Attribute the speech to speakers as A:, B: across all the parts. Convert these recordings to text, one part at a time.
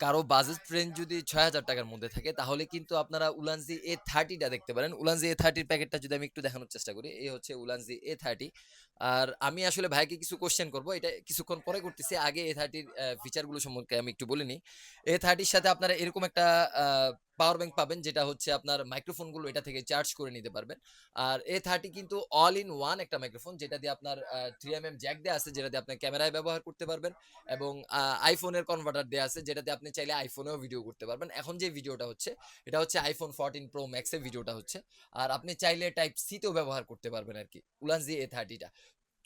A: কারও budget friend যদি ৬,০০০ টাকার মধ্যে থাকে তাহলে কিন্তু আপনারা উলানজি এ থার্টিটা দেখতে পারেন। উলানজি এ থার্টির প্যাকেটটা যদি আমি একটু দেখানোর চেষ্টা করি। এই হচ্ছে উলানজি A30 আর আমি আসলে ভাইকে কিছু কোয়েশ্চেন করব। এটা কিছুক্ষণ পরে করতেছি। আগে A30 র অ্যা ফিচারগুলো সম্পর্কে আমি একটু বলে নিই। A30 র সাথে আপনারা এরকম একটা পাওয়ার ব্যাংক পাবেন, যেটা হচ্ছে আপনার মাইক্রোফোনগুলো এটা থেকে চার্জ করে নিতে পারবেন। আর A30 কিন্তু অল ইন ওয়ান একটা মাইক্রোফোন যেটা দিয়ে আপনার থ্রি এম এম জ্যাক দেয়া আছে, যেটা দিয়ে আপনি ক্যামেরায় ব্যবহার করতে পারবেন এবং আইফোনের কনভার্টার দেয়া আছে যেটাতে আপনি চাইলে আইফোনেও ভিডিও করতে পারবেন। এখন যে ভিডিওটা হচ্ছে, এটা হচ্ছে আইফোন 14 প্রো ম্যাক্সের ভিডিওটা হচ্ছে। আর আপনি চাইলে টাইপ সি তেও ব্যবহার করতে পারবেন আর কি উলানজি A30 টা।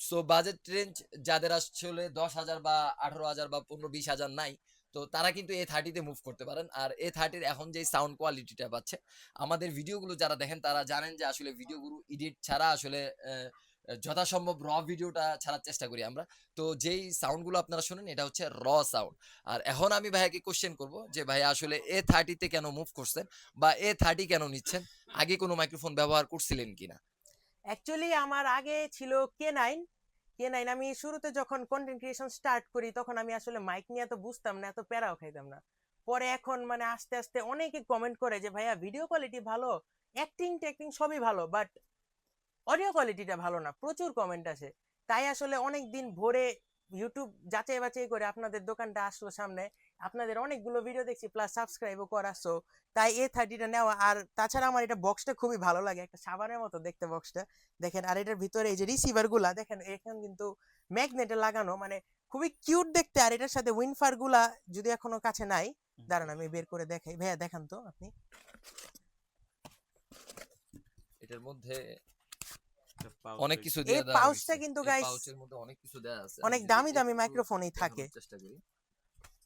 A: সো বাজেট রেঞ্জ যাদের আসলে ১০,০০০ বা ১৮,০০০ বা ১৫-২০,০০০ নাই তো তারা কিন্তু A30 তে মুভ করতে পারেন। আর A30 র এখন যেই সাউন্ড কোয়ালিটিটা পাচ্ছে আমাদের ভিডিওগুলো যারা দেখেন তারা জানেন যে আসলে ভিডিওগুলো এডিট ছাড়া আসলে যথাসম্ভব র ভিডিওটা ছাড়ার চেষ্টা করি আমরা। তো যেই সাউন্ডগুলো আপনারা শোনেন এটা হচ্ছে র সাউন্ড। আর এখন আমি ভাইয়াকে কোয়েশ্চেন করব যে ভাইয়া আসলে A30 তে কেন মুভ করছেন বা A30 কেন নিচ্ছেন? আগে কোনো মাইক্রোফোন ব্যবহার করছিলেন কিনা?
B: অ্যাকচুয়ালি আমার আগে ছিল K9 K9 আমি শুরুতে যখন কনটেন্ট ক্রিয়েশন স্টার্ট করি তখন আমি আসলে মাইক নিয়ে এত বুঝতাম না, এত প্যারাও খাইতাম না। পরে এখন মানে আস্তে, আস্তে অনেকে কমেন্ট করে যে ভাইয়া ভিডিও কোয়ালিটি ভালো, অ্যাক্টিং-ট্যাক্টিং সবই ভালো বাট অডিও কোয়ালিটিটা ভালো না। প্রচুর কমেন্ট আসে। তাই আসলে অনেক দিন ভোরে ইউটিউব যাচাই বাছাই করে আপনাদের দোকানটা আসলো সামনে। আপনাদের অনেকগুলো ভিডিও দেখছি প্লাস সাবস্ক্রাইবও করা। সো তাই A30 টা নেওয়া। আর তাছাড়া আমার এটা বক্সটা খুবই ভালো লাগে। একটা সাবানের মতো দেখতে বক্সটা। দেখেন আর এটার ভিতরে এই যে রিসিভারগুলা দেখেন এখানে কিন্তু ম্যাগনেটে লাগানো মানে খুবই কিউট দেখতে আর এটার সাথে উইন্ডফারগুলা যদি এখনও কাছে নাই, দাঁড়ান আমি বের করে দেখাই। ভাইয়া দেখান তো আপনি।
A: এটার মধ্যে অনেক। কিছু
B: এই
A: দিয়ে দেওয়া
B: পাউচটা কিন্তু
A: এই
B: গাইস
A: পাউচের মধ্যে অনেক কিছু দেয়া আছে।
B: অনেক দামি, দামি মাইক্রোফোনই থাকে।
A: চেষ্টা করি।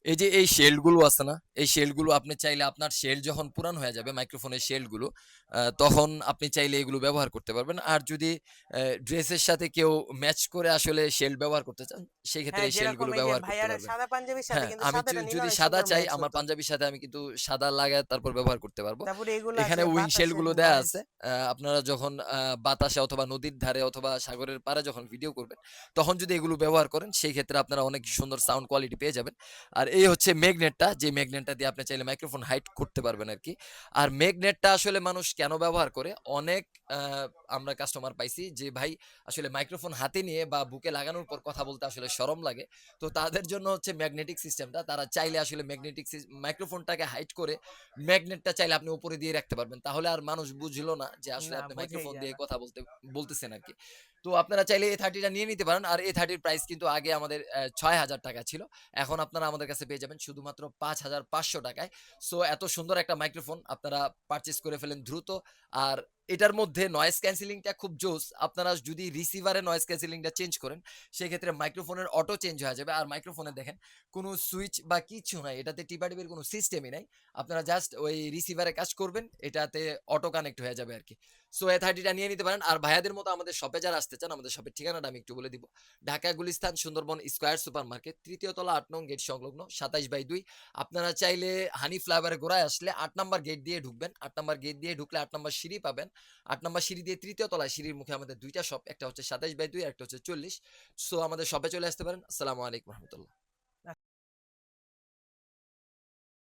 A: এই যে এই শেল্ডগুলো আছে না? এই শেল্ডগুলো আপনি চাইলে আপনার শেল্ড যখন পুরান হয়ে যাবে মাইক্রোফোনের শেল্ডগুলো আ তখন আপনি চাইলে এগুলো ব্যবহার করতে পারবেন। আর যদি ড্রেসের সাথে কেউ ম্যাচ করে আসলে শেল্ড ব্যবহার করতে চান সেই ক্ষেত্রে
B: হ্যাঁ,
A: এই ব্যবহার করতে পারবেন।
B: সাদা পাঞ্জাবির সাথে
A: হ্যাঁ,
B: কিন্তু
A: আমি যদি যদি সাদা চাই আমার পাঞ্জাবির সাথে আমি কিন্তু সাদা লাগায় তারপর ব্যবহার করতে পারব। এখানে উইং শেল বাতাসেরগুলো দেয়া আছে। আপনারা যখন বাতাসে অথবা নদীর ধারে অথবা সাগরের পাড়ে যখন ভিডিও করবেন তখন যদি এগুলো ব্যবহার করেন সেই ক্ষেত্রে আপনারা অনেক সুন্দর সাউন্ড কোয়ালিটি পেয়ে যাবেন। আর এই হচ্ছে ম্যাগনেটটা যে ম্যাগনেটটা দিয়ে আপনি চাইলে মাইক্রোফোন হাইট করতে পারবেন আরকি। আর ম্যাগনেটটা আসলে মানুষ কেন ব্যবহার করে? অনেক আমরা কাস্টমার পাইছি যে ভাই আসলে মাইক্রোফোন হাতে নিয়ে বা বুকে লাগানোর পর কথা বলতে আসলে শরম লাগে। তো তাদের জন্য হচ্ছে ম্যাগনেটিক সিস্টেমটা। তারা চাইলে আসলে ম্যাগনেটিক মাইক্রোফোনটাকে হাইট করে ম্যাগনেটটা চাইলে আপনি উপরে দিয়ে রাখতে পারবেন। তাহলে আর মানুষ বুঝলো না যে আসলে আপনি মাইক্রোফোন দিয়ে কথা বলতে বলতেছেন আরকি। তো আপনারা চাইলে এ থার্টিটা নিয়ে নিতে পারেন। আর এ থার্টির প্রাইস কিন্তু আগে আমাদের ছয় হাজার টাকা ছিল। এখন আপনারা আমাদের কাছে পেয়ে যাবেন শুধুমাত্র ৫,৫০০ টাকায়। সো এত সুন্দর একটা মাইক্রোফোন আপনারা পারচেস করে ফেলেন দ্রুত। আর এটার মধ্যে নয়েজ ক্যানসেলিং টা খুব জোস। আপনারা যদি রিসিভারে নয়েজ ক্যানসেলিং টা চেঞ্জ করেন, সেক্ষেত্রে মাইক্রোফোনের অটো চেঞ্জ হয়ে যাবে। আর মাইক্রোফোনে দেখেন, কোনো সুইচ বা কিছু নাই। এটাতে টিপাটিপির কোনো সিস্টেমই নাই। আপনারা জাস্ট ওই রিসিভারে কাজ করবেন। এটাতে অটো কানেক্ট হয়ে যাবে আর কি সো A30 টা নিয়ে নিতে পারেন। আর ভাইয়াদের মতো আমাদের শপে যারা আসতে চান, আমাদের শপের ঠিকানাটা আমি একটু বলে দিব। Dhaka, Gulistan, Sundarban square super market তৃতীয় তলা, আট নং গেট সংলগ্ন ২৭/২ আপনারা চাইলে হানি ফ্লাইওভারের গোড়ায় আসলে আট নাম্বার গেট দিয়ে ঢুকবেন। আট নাম্বার গেট দিয়ে ঢুকলে আট নাম্বার সিঁড়ি পাবেন। ৮ নম্বর সিঁড়ি দিয়ে তৃতীয় তলায় সিঁড়ির মুখে আমাদের ২ টা শপ। একটা হচ্ছে সাতাশ বাই দুই একটা হচ্ছে ৪০ সো আমাদের শপে চলে আসতে পারেন। আসসালামু আলাইকুম রহমতুল্লাহ।